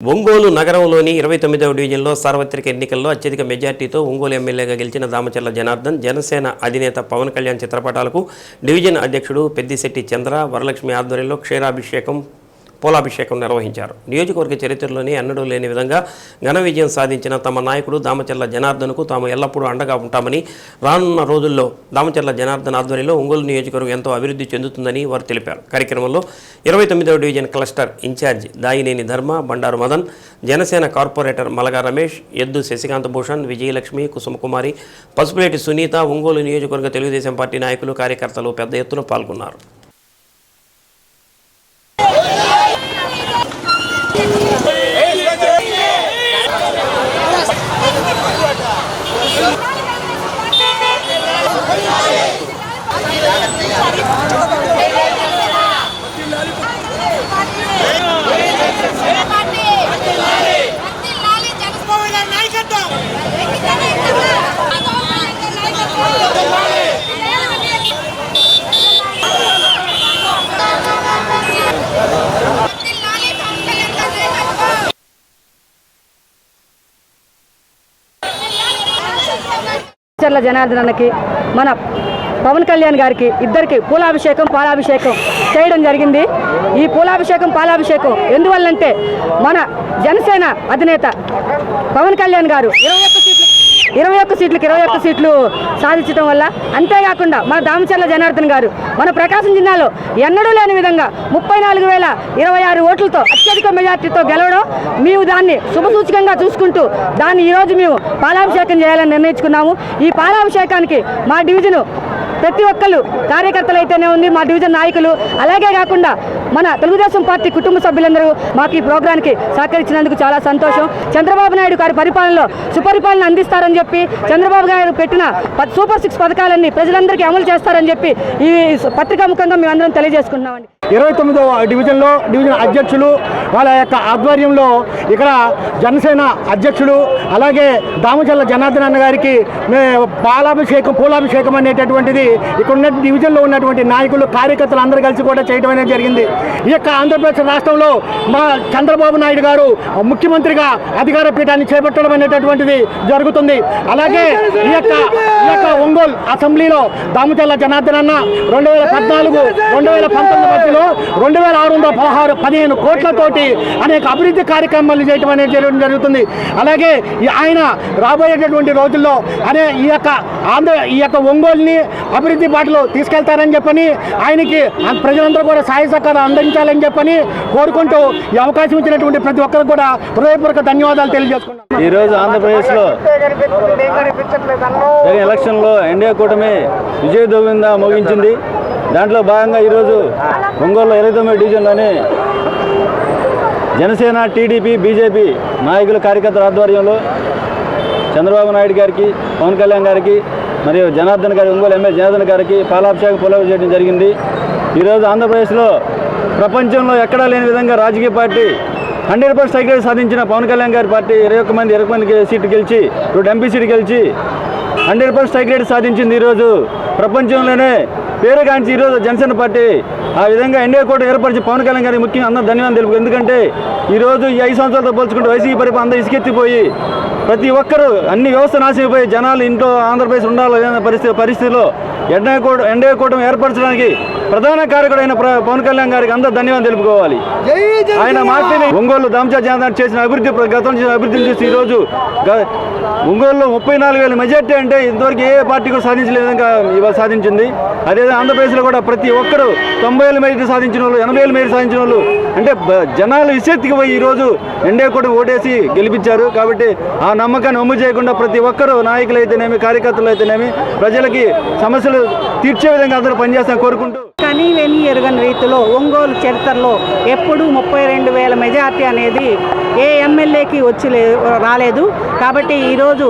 ఒంగోలు నగరంలోని ఇరవై తొమ్మిదవ డివిజన్లో సార్వత్రిక ఎన్నికల్లో అత్యధిక మెజార్టీతో ఒంగోలు ఎమ్మెల్యేగా గెలిచిన దామచర్ల జనార్దన్ జనసేన అధినేత పవన్ కళ్యాణ్ చిత్రపటాలకు డివిజన్ అధ్యక్షుడు పెద్దిశెట్టి చంద్ర వరలక్ష్మి ఆధ్వర్యంలో క్షీరాభిషేకం పూలాభిషేకం నిర్వహించారు. నియోజకవర్గ చరిత్రలోనే ఎన్నడూ లేని విధంగా ఘన విజయం సాధించిన తమ నాయకుడు దామచర్ల జనార్దన్కు తాము ఎల్లప్పుడూ అండగా ఉంటామని రానున్న రోజుల్లో దామచర్ల జనార్దన్ ఆధ్వర్యంలో ఒంగోలు నియోజకవర్గం ఎంతో అభివృద్ధి చెందుతుందని వారు తెలిపారు. కార్యక్రమంలో ఇరవై తొమ్మిదవ division cluster incharge Dayineni Dharma Bandaru Madan Janasena corporator Malaga Ramesh Eddu Sasikanth Bhushan Vijayalakshmi Kusumakumari Pasupuleti Sunitha Ongole నియోజకవర్గ తెలుగుదేశం పార్టీ నాయకులు కార్యకర్తలు పెద్ద ఎత్తున పాల్గొన్నారు. expectativa. చర్ల జనార్దనకి మన పవన్ కళ్యాణ్ గారికి ఇద్దరికి పూలాభిషేకం పాలాభిషేకం చేయడం జరిగింది. ఈ పూలాభిషేకం పాలాభిషేకం ఎందువల్లంటే మన జనసేన అధినేత పవన్ కళ్యాణ్ గారు ఇరవై ఒక్క ఇరవై ఒక్క సీట్లకు ఇరవై ఒక్క సీట్లు సాధించడం వల్ల అంతేకాకుండా మన దామచర్ల జనార్దన్ గారు మన ప్రకాశం జిల్లాలో ఎన్నడూ లేని విధంగా ముప్పై నాలుగు వేల ఇరవై ఆరు ఓట్లతో అత్యధిక మెజార్టీతో గెలవడం మేము దాన్ని శుభసూచకంగా చూసుకుంటూ దాన్ని ఈరోజు మేము పాలాభిషేకం చేయాలని నిర్ణయించుకున్నాము. ఈ పాలాభిషేకానికి మా డివిజను ప్రతి ఒక్కరు కార్యకర్తలు అయితేనే ఉంది మా డివిజన్ నాయకులు. అలాగే కాకుండా మన తెలుగుదేశం పార్టీ కుటుంబ సభ్యులందరూ మాకు ఈ ప్రోగ్రానికి సహకరించినందుకు చాలా సంతోషం. చంద్రబాబు నాయుడు గారి పరిపాలనలో సుపరిపాలన అందిస్తారని చెప్పి చంద్రబాబు గారు పెట్టిన సూపర్ సిక్స్ పథకాలన్నీ ప్రజలందరికీ అమలు చేస్తారని చెప్పి ఈ పత్రికా ముఖంగా మేమందరం తెలియజేసుకున్నామండి ఇరవై తొమ్మిదవ డివిజన్లో డివిజన్ అధ్యక్షులు వాళ్ళ యొక్క ఆధ్వర్యంలో ఇక్కడ జనసేన అధ్యక్షుడు అలాగే దామచల్ల జనార్దన్ అన్న గారికి మే పాలాభిషేకం పూలాభిషేకం అనేటటువంటిది ఇక్కడ ఉన్న డివిజన్లో ఉన్నటువంటి నాయకులు కార్యకర్తలు అందరూ కలిసి కూడా చేయడం అనేది జరిగింది. ఈ యొక్క ఆంధ్రప్రదేశ్ రాష్ట్రంలో మా చంద్రబాబు నాయుడు గారు ముఖ్యమంత్రిగా అధికార పీఠాన్ని చేపట్టడం అనేటటువంటిది జరుగుతుంది. అలాగే ఈ యొక్క ఈ యొక్క ఒంగోలు అసెంబ్లీలో దామచల్ల జనార్దన్ అన్న రెండు వేల పద్నాలుగు రెండు వేల పంతొమ్మిది మధ్యలో రెండు వేల ఆరు వందల పదహారు పదిహేను కోట్లతోటి అనేక అభివృద్ధి కార్యక్రమాలు చేయటం అనేది జరగడం జరుగుతుంది. అలాగే ఈ ఆయన రాబోయేటటువంటి రోజుల్లో అనే ఈ యొక్క ఆంధ్ర ఈ యొక్క ఒంగోలుని అభివృద్ధి బాటలో తీసుకెళ్తారని చెప్పని ఆయనకి ప్రజలందరూ కూడా సహాయ సహకారం అందించాలని చెప్పని కోరుకుంటూ ఈ అవకాశం ఇచ్చినటువంటి ప్రతి ఒక్కరికి కూడా హృదయపూర్వక ధన్యవాదాలు తెలియజేసుకున్నాం ఈరోజు ఆంధ్రప్రదేశ్లో జరిగిన ఎలక్షన్లో ఎన్డీఏ కూటమి విజయదోవింద ముగించింది. దాంట్లో భాగంగా ఈరోజు ఒంగోలు ఇరవై తొమ్మిది డివిజన్లోని జనసేన టీడీపీ బీజేపీ నాయకుల కార్యకర్తల ఆధ్వర్యంలో చంద్రబాబు నాయుడు గారికి పవన్ కళ్యాణ్ గారికి మరియు జనార్దన్ గారి ఒంగోలు ఎమ్మెల్యే జనార్దన్ గారికి పాలాభిషేకం పొలవ చేయడం జరిగింది. ఈరోజు ఆంధ్రప్రదేశ్లో ప్రపంచంలో ఎక్కడా లేని విధంగా రాజకీయ పార్టీ హండ్రెడ్ పర్సెంట్ సైకిల్ సాధించిన పవన్ కళ్యాణ్ గారి పార్టీ ఇరవై ఒక్క మంది ఇరవై మంది సీట్లు గెలిచి రెండు ఎంపీ సీట్ గెలిచి హండ్రెడ్ పర్సెంట్ సైకిల్ సాధించింది ఈరోజు ప్రపంచంలోనే పేరుగాంచి ఈరోజు జనసేన పార్టీ ఆ విధంగా ఎన్డీఏ కూడా ఏర్పరిచి పవన్ కళ్యాణ్ గారికి ముఖ్యంగా అందరూ ధన్యవాదాలు తెలుపు ఎందుకంటే ఈరోజు ఈ ఐదు సంవత్సరాలతో పోల్చుకుంటే వైసీపీ పరిపాలన అందరూ ఇసుకెత్తిపోయి ప్రతి ఒక్కరూ అన్ని వ్యవస్థ నాశనమైపోయి జనాలు ఇంట్లో ఆంధ్రప్రదేశ్ ఉండాలనే పరిస్థితి పరిస్థితిలో ఎండ కూడా ఎండే కూటమి ఏర్పరచడానికి ప్రధాన కారకుడైన పవన్ కళ్యాణ్ గారికి అందరూ ధన్యవాదాలు తెలుపుకోవాలి. ఆయన మాటని ఒంగోలు దామచా జానార్ చేసిన అభివృద్ధి గతంలో చేసిన అభివృద్ధిని చూసి ఈరోజు ఒంగోలులో ముప్పై నాలుగు వేల మెజార్టీ అంటే ఇంతవరకు ఏ పార్టీ కూడా సాధించలే విధంగా ఇవాళ సాధించింది. అదే ఆంధ్రప్రదేశ్లో కూడా ప్రతి ఒక్కరూ తొంభై వేల మెజార్టీ సాధించిన వాళ్ళు ఎనభై వేల మెజార్టీ సాధించిన వాళ్ళు అంటే జనాలు విశెత్తికి పోయి ఈరోజు ఎన్డీఏ కూడా ఓటేసి గెలిపించారు. కాబట్టి ఆ నమ్మకాన్ని ఒమ్ము చేయకుండా ప్రతి ఒక్కరూ నాయకులు అయితేనేమి కార్యకర్తలు అయితేనేమి ప్రజలకి సమస్యలు తీర్చే విధంగా అందరూ పనిచేస్తారని కోరుకుంటూ కనీవెని ఎరగని రీతిలో ఒంగోలు చరిత్రలో ఎప్పుడూ ముప్పై రెండు వేల మెజార్టీ అనేది ఏ ఎమ్మెల్యేకి వచ్చి లే రాలేదు. కాబట్టి ఈరోజు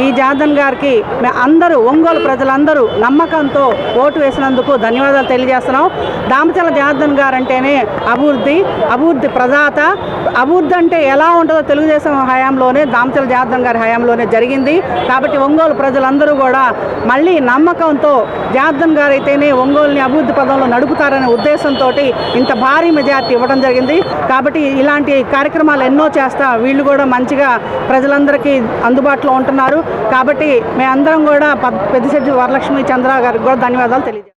ఈ జాదన్ గారికి మే- అందరూ ఒంగోలు ప్రజలందరూ నమ్మకంతో ఓటు వేసినందుకు ధన్యవాదాలు తెలియజేస్తున్నాం. దామచల జాదన్ గారు అంటేనే అభివృద్ధి అభివృద్ధి ప్రదాత అభివృద్ధి అంటే ఎలా ఉంటుందో తెలుగుదేశం హయాంలోనే దామచల జనార్దన్ గారి హయాంలోనే జరిగింది. కాబట్టి ఒంగోలు ప్రజలందరూ కూడా మళ్ళీ నమ్మకంతో జనార్దన్ గారు అయితేనే ఒంగోలుని అభివృద్ధి పదంలో నడుపుతారనే ఉద్దేశంతో ఇంత భారీ మెజార్టీ ఇవ్వడం జరిగింది. కాబట్టి ఇలాంటి కార్యక్రమాలు ఎన్నో చేస్తా వీళ్ళు కూడా మంచిగా ప్రజలందరికీ అందుబాటులో ఉంటున్నారు. కాబట్టి మేమందరం కూడా ప- పెద్దిశెట్టి వరలక్ష్మి చంద్ర గారికి కూడా ధన్యవాదాలు తెలియజేస్తాం